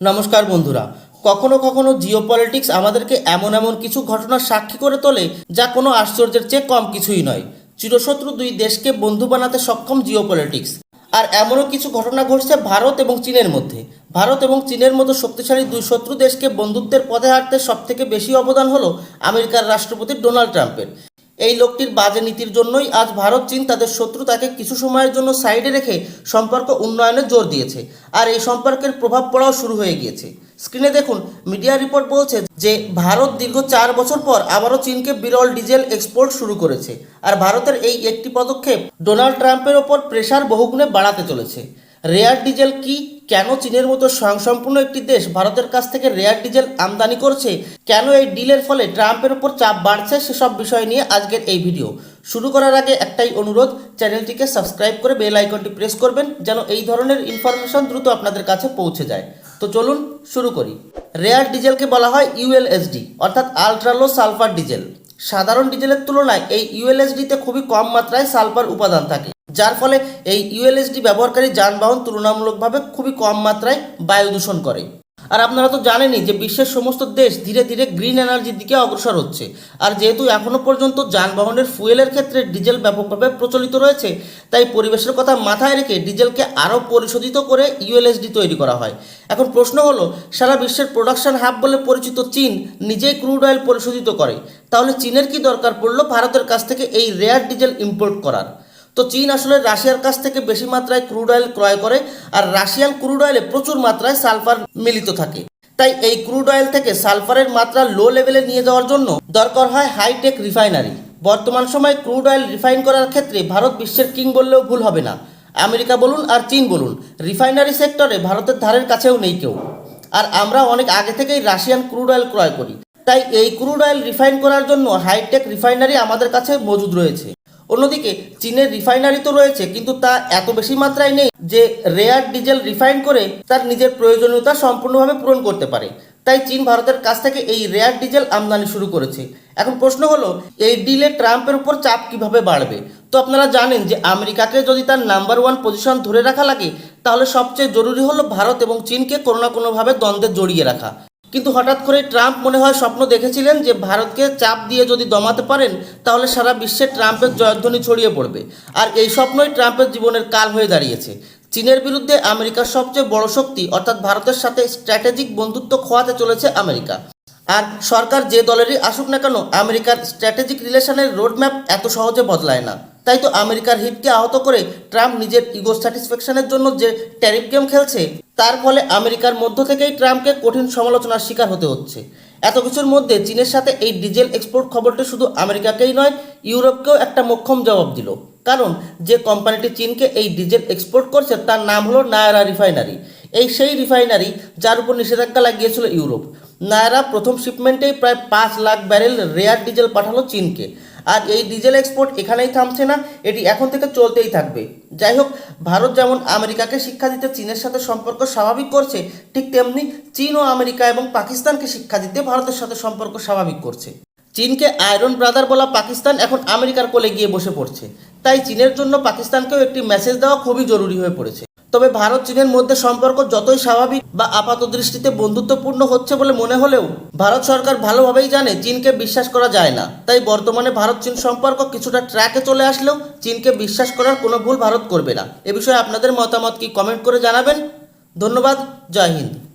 নমস্কার বন্ধুরা, কখনো কখনো জিওপলিটিক্স আমাদেরকে এমন এমন কিছু ঘটনার সাক্ষী করে তোলে যা কোনো আশ্চর্যের চেয়ে কম কিছুই নয়। চিরশত্রু দুই দেশকে বন্ধু বানাতে সক্ষম জিওপলিটিক্স। আর এমনও কিছু ঘটনা ঘটছে ভারত এবং চীনের মধ্যে। ভারত এবং চীনের মতো শক্তিশালী দুই শত্রু দেশকে বন্ধুত্বের পথে হাঁটতে সবথেকে বেশি অবদান হলো আমেরিকার রাষ্ট্রপতি ডোনাল্ড ট্রাম্পের। এই লোকটির বাজে নীতির জন্যই আজ ভারত, চীন তাদের শত্রুতাকে কিছু সময়ের জন্য সাইডে রেখে সম্পর্ক উন্নয়নে জোর দিয়েছে। আর এই সম্পর্কের প্রভাব পড়াও শুরু হয়ে গিয়েছে। স্ক্রিনে দেখুন, মিডিয়া রিপোর্ট বলছে যে ভারত দীর্ঘ চার বছর পর আবারও চীনকে বিরল ডিজেল এক্সপোর্ট শুরু করেছে। আর ভারতের এই একটি পদক্ষেপ ডোনাল্ড ট্রাম্পের ওপর প্রেশার বহুগুণে বাড়াতে চলেছে। রেয়ার ডিজেল কি কেন চীনের মতো স্বয়ংসম্পূর্ণ একটি দেশ ভারতের কাছ থেকে রেয়ার ডিজেল আমদানি করছে? কেন এই ডিলের ফলে ট্রাম্পের উপর চাপ বাড়ছে? সেসব বিষয় নিয়ে আজকের এই ভিডিও। শুরু করার আগে একটাই অনুরোধ, চ্যানেলটিকে সাবস্ক্রাইব করে বেল আইকনটি প্রেস করবেন যেন এই ধরনের ইনফরমেশন দ্রুত আপনাদের কাছে পৌঁছে যায়। তো চলুন শুরু করি। রেয়ার ডিজেলকে বলা হয় ইউএলএসডি অর্থাৎ আলট্রালো সালফার ডিজেল। সাধারণ ডিজেলের তুলনায় এই ইউএলএসডিতে খুবই কম মাত্রায় সালফার উপাদান থাকে। যার ফলে এই ইউএলএসডি ব্যবহারকারী যানবাহন তুলনামূলকভাবে খুবই কম মাত্রায় বায়ু দূষণ করে। আর আপনারা তো জানেনই যে বিশ্বের সমস্ত দেশ ধীরে ধীরে গ্রিন এনার্জির দিকে অগ্রসর হচ্ছে। আর যেহেতু এখনও পর্যন্ত যানবাহনের ফুয়েলের ক্ষেত্রে ডিজেল ব্যাপকভাবে প্রচলিত রয়েছে, তাই পরিবেশের কথা মাথায় রেখে ডিজেলকে আরও পরিশোধিত করে ইউএলএসডি তৈরি করা হয়। এখন প্রশ্ন হলো, সারা বিশ্বের প্রোডাকশন হাব বলে পরিচিত চীন নিজেই ক্রুড অয়েল পরিশোধিত করে। তাহলে চীনের কি দরকার পড়ল ভারতের কাছ থেকে এই রেয়ার ডিজেল ইম্পোর্ট করার? তো চীন আসলে রাশিয়ার কাছ থেকে বেশি মাত্রায় ক্রুড অয়েল ক্রয় করে আর রাশিয়ান ক্রুড অয়েলে প্রচুর মাত্রায় সালফার মিলিত থাকে। তাই এই ক্রুড অয়েল থেকে সালফারের মাত্রা লো লেভেলে নিয়ে যাওয়ার জন্য দরকার হয় হাইটেক রিফাইনারি। বর্তমান সময়ে ক্রুড অয়েল রিফাইন করার ক্ষেত্রে ভারত বিশ্বের কিং বললেও ভুল হবে না। আমেরিকা বলুন আর চীন বলুন, রিফাইনারি সেক্টরে ভারতের ধারের কাছেও নেই কেউ। আর আমরা অনেক আগে থেকেই রাশিয়ান ক্রুড অয়েল ক্রয় করি। তাই এই ক্রুড অয়েল রিফাইন করার জন্য হাইটেক রিফাইনারি আমাদের কাছে মজুদ রয়েছে। অন্যদিকে চীনের রিফাইনারি তো রয়েছে, কিন্তু তা এত বেশি মাত্রায় নেই যে রেয়ার ডিজেল রিফাইন করে তার নিজের প্রয়োজনীয়তা সম্পূর্ণভাবে পূরণ করতে পারে। তাই চীন ভারতের কাছ থেকে এই রেয়ার ডিজেল আমদানি শুরু করেছে। এখন প্রশ্ন হলো, এই ডিলে ট্রাম্পের উপর চাপ কীভাবে বাড়বে? তো আপনারা জানেন যে আমেরিকাকে যদি তার নাম্বার ওয়ান পজিশন ধরে রাখা লাগে, তাহলে সবচেয়ে জরুরি হলো ভারত এবং চীনকে কোনো না কোনোভাবে দ্বন্দ্বে জড়িয়ে রাখা। কিন্তু হঠাৎ করে ট্রাম্প মনে হয় স্বপ্ন দেখেছিলেন যে ভারতকে চাপ দিয়ে যদি দমাতে পারেন, তাহলে সারা বিশ্বে ট্রাম্পের জয়ধ্বনি ছড়িয়ে পড়বে। আর এই স্বপ্নই ট্রাম্পের জীবনের কাল হয়ে দাঁড়িয়েছে। চীনের বিরুদ্ধে আমেরিকার সবচেয়ে বড় শক্তি, অর্থাৎ ভারতের সাথে স্ট্র্যাটেজিক বন্ধুত্ব খোয়াতে চলেছে আমেরিকা। আর সরকার যে দলেরই আসুক না কেন, আমেরিকার স্ট্র্যাটেজিক রিলেশনের রোডম্যাপ এত সহজে বদলায় না। তাই তো আমেরিকার হিটকে আহত করে ট্রাম্প নিজের ইগো স্যাটিসফ্যাকশনের জন্য যে ট্যারিফ গেম খেলছে, তার ফলে আমেরিকার মধ্য থেকেই ট্রাম্পকে কঠিন সমালোচনার শিকার হতে হচ্ছে। এত কিছুর মধ্যে চীনের সাথে এই ডিজেল এক্সপোর্ট খবরটি শুধু আমেরিকাকেই নয়, ইউরোপকেও একটা মোক্ষম জবাব দিল। কারণ যে কোম্পানিটি চীনকে এই ডিজেল এক্সপোর্ট করছে, তার নাম হলো নায়ারা রিফাইনারি। এই সেই রিফাইনারি যার উপর নিষেধাজ্ঞা লাগিয়েছিল ইউরোপ। নায়ারা প্রথম শিপমেন্টেই প্রায় পাঁচ লাখ ব্যারেল রেয়ার ডিজেল পাঠালো চীনকে। আর এই ডিজেল এক্সপোর্ট এখানেই থামছে না, এটি এখন থেকে চলতেই থাকবে। যাই হোক, ভারত যেমন আমেরিকাকে শিক্ষা দিতে চীনের সাথে সম্পর্ক স্বাভাবিক করছে, ঠিক তেমনি চীন ও আমেরিকা এবং পাকিস্তানকে শিক্ষা দিতে ভারতের সাথে সম্পর্ক স্বাভাবিক করছে। চীনকে আয়রন ব্রাদার বলা পাকিস্তান এখন আমেরিকার কোলে গিয়ে বসে পড়ছে। তাই চীনের জন্য পাকিস্তানকেও একটি মেসেজ দেওয়া খুবই জরুরি হয়ে পড়েছে। তবে ভারত চীনের মধ্যে সম্পর্ক যতই স্বাভাবিক বা আপাত দৃষ্টিতে বন্ধুত্বপূর্ণ হচ্ছে বলে মনে হলেও ভারত সরকার ভালোভাবেই জানে চীনকে বিশ্বাস করা যায় না। তাই বর্তমানে ভারত চীন সম্পর্ক কিছুটা ট্র্যাকে চলে আসলেও চীনকে বিশ্বাস করার কোনো ভুল ভারত করবে না। এ বিষয়ে আপনাদের মতামত কি কমেন্ট করে জানাবেন। ধন্যবাদ। জয় হিন্দ।